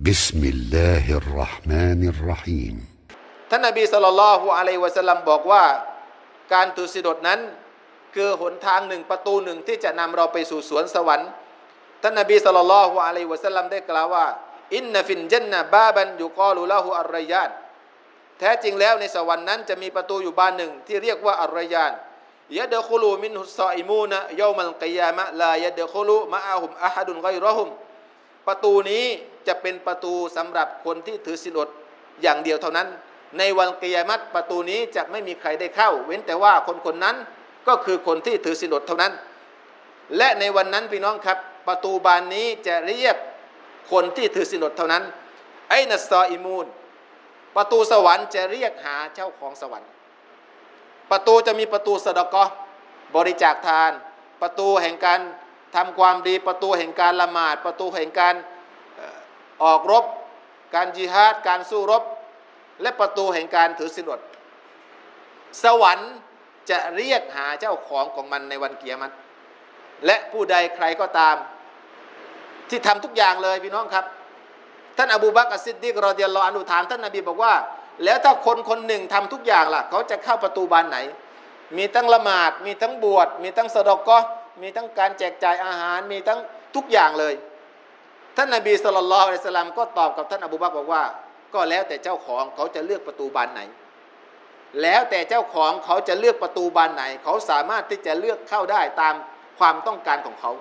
بسم الله الرحمن الرحيم ท่านนบีสุลต่านละฮ์อะลัยฮิวะสัลลัมบอกว่า การถือศีลอดนั้น คือหนทางหนึ่งประตูหนึ่งที่จะนำเราไปสู่สวนสวรรค์ ท่านนบีสุลต่านละฮ์อะลัยฮิวะสัลลัมได้กล่าวว่า อินนฟินจันนะบาบันยุกอลุละฮุอัรรยานแท้จริงแล้วในสวรรค์นั้นจะมีประตูอยู่บานหนึ่ง ที่เรียกว่าอัรรยานยะดะคุลูมินฮุสซาอิมูนะยอมัลกิยามะลายะดะคุลูมะอาฮุมอะฮัดุนไกรอฮุม ประตูนี้ จะเป็นประตูสำหรับคนที่ถือศีลอดอย่างเดียวเท่านั้น ในวันกิยามัตประตูนี้จะไม่มีใครได้เข้า เว้นแต่ว่าคนคนนั้นก็คือคนที่ถือศีลอดเท่านั้น และในวันนั้นพี่น้องครับ ประตูบานนี้จะเรียกคนที่ถือศีลอดเท่านั้น ไอ้นัสซออิมูนประตูสวรรค์จะเรียกหาเจ้าของสวรรค์ ประตูจะมีประตูสะดะกอบริจาคทาน ประตูแห่งการทำความดีประตูแห่งการละหมาด ประตูแห่งการ ออกรบ การจิฮาดการสู้รบ และประตูแห่งการถือศีลอดสวรรค์จะเรียกหาเจ้าของของมันในวันเกียรติและผู้ใดใครก็ตาม ที่ทำทุกอย่างเลยพี่น้องครับ ท่านอบูบักรอัสซิดดิกรอเดียลลออนุถามท่านนบีบอกว่า แล้วถ้าคนคนหนึ่งทำทุกอย่างล่ะ เขาจะเข้าประตูบานไหน มีทั้งละหมาด มีทั้งบวช มีทั้งสะดอกก็มีทั้งการแจกจ่ายอาหาร มีทั้งทุกอย่างเลย ท่านนบีสุลต่านอัลสลามก็ตอบกับท่านอบูบักบอกว่า ก็แล้วแต่เจ้าของเขาจะเลือกประตูบานไหน แล้วแต่เจ้าของเขาจะเลือกประตูบานไหน เขาสามารถที่จะเลือกเข้าได้ตามความต้องการของเขา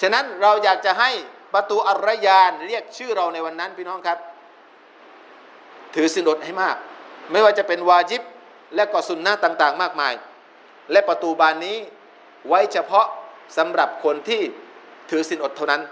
ฉะนั้นเราอยากจะให้ประตูอัรรยานเรียกชื่อเราในวันนั้นพี่น้องครับ ถือสินอดให้มาก ไม่ว่าจะเป็นวาจิบและก็สุนนะต่างๆ มากมาย และประตูบานนี้ไว้เฉพาะสำหรับคนที่ถือสินอดเท่านั้น